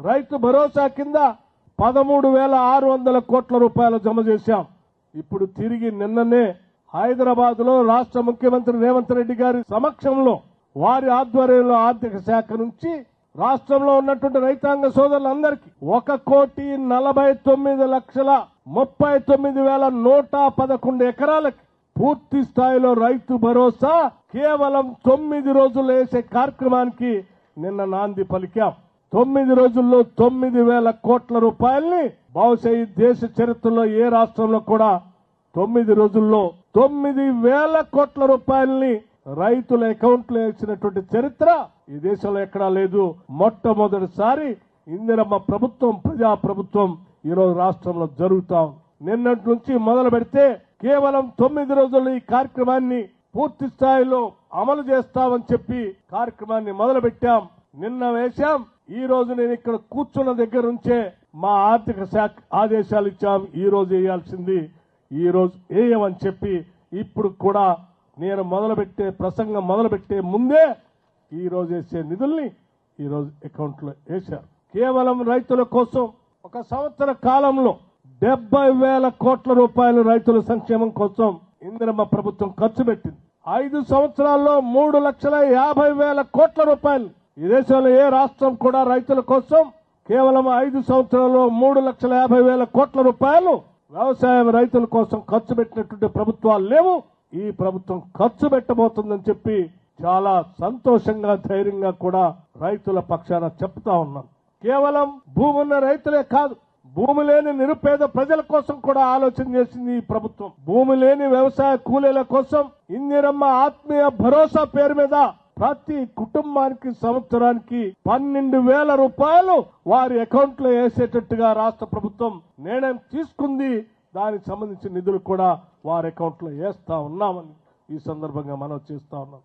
రైతు భరోసా కింద పదమూడు వేల ఆరు వందల కోట్ల రూపాయలు జమ చేశాం. ఇప్పుడు తిరిగి నిన్ననే హైదరాబాద్లో రాష్ట్ర ముఖ్యమంత్రి రేవంత్ రెడ్డి గారి సమక్షంలో వారి ఆధ్వర్యంలో ఆర్థిక శాఖ నుంచి రాష్ట్రంలో ఉన్నటువంటి రైతాంగ సోదరులందరికీ ఒక కోటి నలభై తొమ్మిది లక్షల ముప్పై తొమ్మిది వేల నూట పదకొండు ఎకరాలకి పూర్తి స్థాయిలో రైతు భరోసా కేవలం తొమ్మిది రోజులు వేసే కార్యక్రమానికి నిన్న నాంది పలికాం. తొమ్మిది రోజుల్లో తొమ్మిది వేల కోట్ల రూపాయల్ని బహుశా ఈ దేశ చరిత్రలో ఏ రాష్ట్రంలో కూడా తొమ్మిది రోజుల్లో తొమ్మిది వేల కోట్ల రూపాయల్ని రైతుల అకౌంట్లో వేసినటువంటి చరిత్ర ఈ దేశంలో ఎక్కడా లేదు. మొట్టమొదటిసారి ఇందిరమ్మ ప్రభుత్వం ప్రజా ప్రభుత్వం ఈరోజు రాష్ట్రంలో జరుగుతాం నిన్నటి నుంచి మొదలు పెడితే కేవలం తొమ్మిది రోజుల్లో ఈ కార్యక్రమాన్ని పూర్తి స్థాయిలో అమలు చేస్తామని చెప్పి కార్యక్రమాన్ని మొదలు పెట్టాం నిన్న వేశాం. ఈ రోజు నేను ఇక్కడ కూర్చున్న దగ్గర నుంచే మా ఆర్థిక శాఖ ఆదేశాలు ఇచ్చాం ఈ రోజు వేయాల్సింది ఈ రోజు వేయమని చెప్పి ఇప్పుడు కూడా నేను మొదలుపెట్టే ప్రసంగం మొదలుపెట్టే ముందే ఈ రోజు వేసే నిధుల్ని ఈ రోజు అకౌంట్లో వేశారు. కేవలం రైతుల కోసం ఒక సంవత్సర కాలంలో డెబ్బై వేల కోట్ల రూపాయలు రైతుల సంక్షేమం కోసం ఇందిరమ్మ ప్రభుత్వం ఖర్చు పెట్టింది. ఐదు సంవత్సరాల్లో మూడు లక్షల యాభై వేల కోట్ల రూపాయలు ఈ దేశంలో ఏ రాష్ట్రం కూడా రైతుల కోసం కేవలం ఐదు సంవత్సరాల్లో మూడు లక్షల యాభై వేల కోట్ల రూపాయలు వ్యవసాయం రైతుల కోసం ఖర్చు పెట్టినటువంటి ప్రభుత్వాలు లేవు. ఈ ప్రభుత్వం ఖర్చు పెట్టబోతుందని చెప్పి చాలా సంతోషంగా ధైర్యంగా కూడా రైతుల పక్షాన చెప్తా ఉన్నాం. కేవలం భూమి ఉన్న రైతులే కాదు భూమి లేని నిరుపేద ప్రజల కోసం కూడా ఆలోచన చేసింది ఈ ప్రభుత్వం. భూమి లేని వ్యవసాయ కూలీల కోసం ఇందిరమ్మ ఆత్మీయ భరోసా పేరు మీద ప్రతి కుటుంబానికి సంవత్సరానికి పన్నెండు వేల రూపాయలు వారి అకౌంట్లో వేసేటట్టుగా రాష్ట్ర ప్రభుత్వం నిర్ణయం తీసుకుంది. దానికి సంబంధించిన నిధులు కూడా వారి అకౌంట్లో వేస్తా ఉన్నామని ఈ సందర్భంగా మనం చేస్తా ఉన్నాం.